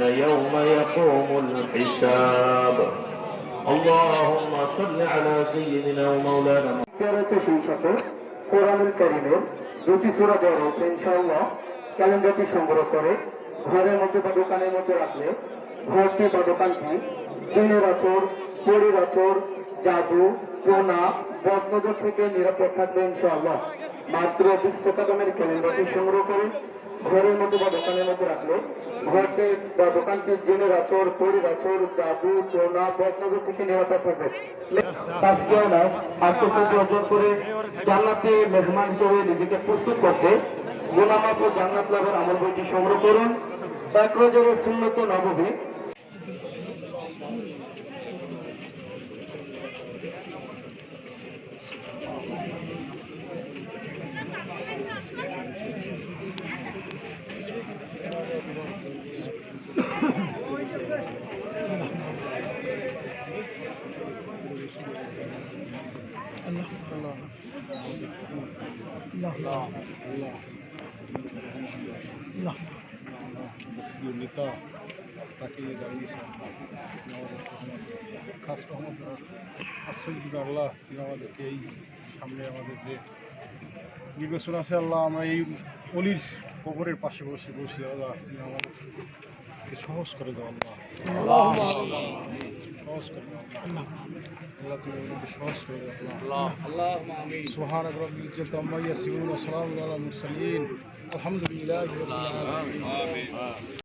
المتقين يوم يقوم الحساب اللهم صل على سيدنا ومولانا দেওয়া রয়েছে সেই সাথে কোরআনুল কারিমের দুটি সূরা দেওয়া রয়েছে ইনশাআল্লাহ ক্যালেন্ডারটি সংগ্রহ করে ঘরের মধ্যে বা দোকানের মধ্যে রাখলে ঘরটি বা দোকানটি জিনের আচর পরির আচর জাদু প্রোনা বদনজর থেকে নিরাপদ থাকবে ইনশাআল্লাহ। মাত্র বিশ টাকা দামের ক্যালেন্ডারটি সংগ্রহ করে ঘরের মধ্যে বা দোকানের মধ্যে রাখলে ঘরটি বা দোকানটি জিনের আচর পরির আচর জাদু প্রোনা বদনজর থেকে নিরাপদ থাকবে। তাজকিয়া নাফস আত্মশুদ্ধি অর্জন করে জান্নাতে মেহমান হিসেবে নিজেকে প্রস্তুত করতে গোলামাপ ও জান্নাত লাভের আমল বইটি সংগ্রহ করুন। এক রোজের সুন্নত নবমী। নেতা তাকে খাস রহমত আশ্চর্য আল্লাহ। তিনি আমাদেরকে এই সামনে আমাদের যে নির্বাচন আছে আমরা এই অলির কবরের পাশে বসে বসে আল্লাহ তুমি আমাদেরকে সহজ করে দাও সহজ করে দাও আল্লাহ তুমি আমাদেরকে সহজ করে দাও আল্লাহ আল্লাহ সুবহান রব্বিল ইজ্জাতি আম্মা ইয়াসিফুন ওয়া সালামুন আলাল মুরসালিন আলহামদুলিল্লাহি রাব্বিল আলামিন